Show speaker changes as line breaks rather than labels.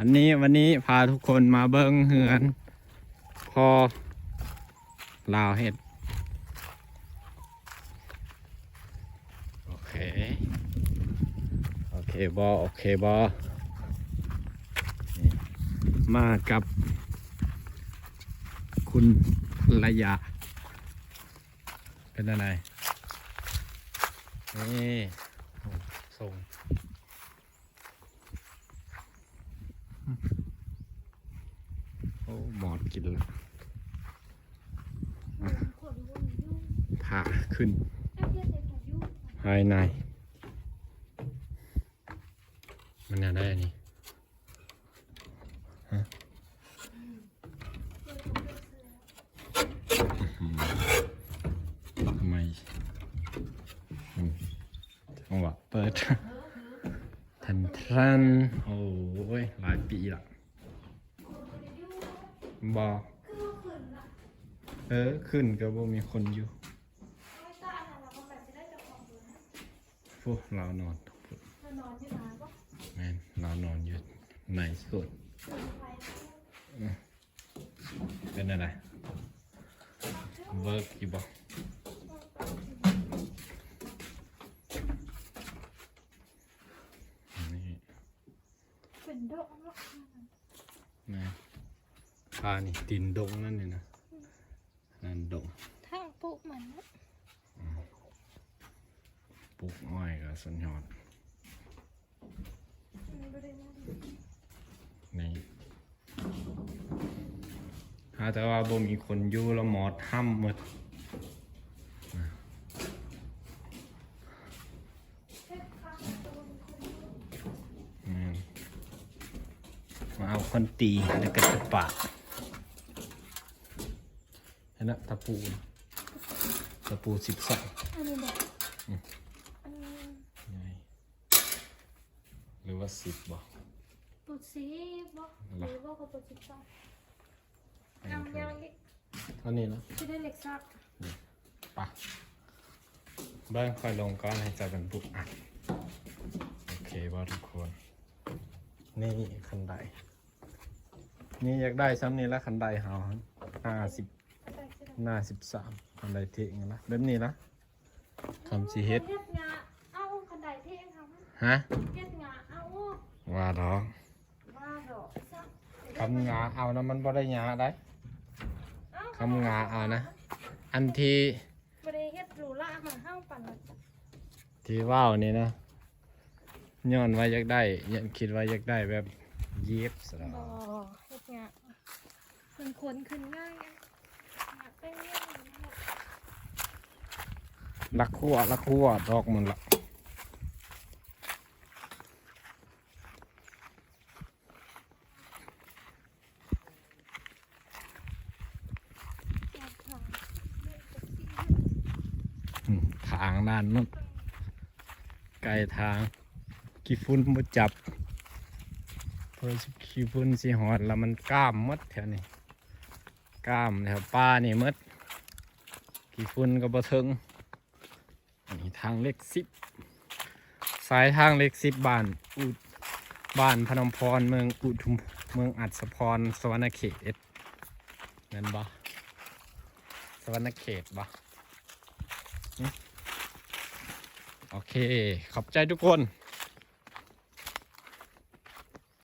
วันนี้วันนี้พาทุกคนมาเบิ้งเหือน พอลาวเห็ด โอเค โอเคบอโอเคบอมากับ คุณระยะ เป็นอะไรนี่ส่ง โอ้หมอดกินล้วพาขึ้น ภายใน มันอะไรอันนี้ฮะทำไมจังหวะเปิด ทันทันโอ้ยหลายปีละบอเออ ขึ้นก็บ่มีคนอยู่พวกเรานอนทุกคนแม่นเรานอนอยู่ในสุดเป็นอะไรเวิร์กอยู่บ่นี่
เป็ นดอกเนาะ
นะพานี่ตินดงนั่นนี่นะนั่นดง
ทางปลูกมันนะ
ปลูกอ้อยกับสัญญอด
มันบ่ได้นะ
นี่หาแต่ว่าบ่มีคนอยู่แล้วหมอดห้ำหมด มาเอาคนตีแล้วก็ตะปาดเห็นนะตะปูนะตะปูสิบสอง
อันนี้แบบ
อืม
อันนี้
ไงหรือว่าสิบบ่
ปลูกสีบ่หรือว่าเขาปลูกสีฟ้าทำยังอีก
เท่านี้นะ
ที่ได้เหล็กซัก
ปะเบิ้งค่อยลงก้อนให้เจะเป็นปุกอะโอเคว่าทุกคน นี่คันไดนี่อยากได้ซ้ำนี่ละคันไดเฮาห้าสิบ
อะไรสิล่ะ
หน้าสิบสามคันไดเทงละแบบนี้ละคำสีเฮ็ด
เฮ็ดงาเอาคันใดที่เองทำ
ฮะ
เฮ็ดงาเอา
ว่าดอก
ว่าดอกซัก
คำงาเอานะมันบ่ได้งาได้
เอ้า
คำงาเอานะ อันที่
บ่ได้เฮ็ดหรูละมาห้างปั่นละ
ที่ว่าวนี่นะ ย้อนว่าอยากได้ยันคิดว่าอยากได้แบบเย็บสระ
บ่เฮ็ดงามันขนขึ้นง่ายอยากเป็นเรื่องนี้นะ
ลักขัวลักขัวดอกมันละ
อยากถาม
อืมทางด้านนู้นไกลทาง กี่ฝุ่นมาจับเพราะขี้ฝุ่นสีหอดแล้วมันกล้ามหมดแถวนี้กล้ามแถวป้านี่หมดกี่ฝุ่นก็บ่ถึงนนี้ทางเล็กสิบสายทางเล็กสิบบ้านอุดบ้านพนมพรเมืองอุทุมเมืองอัศพรสวรรณเขตนั่นบ่สวรรณเขตบ่โอเค ขอบใจทุกคน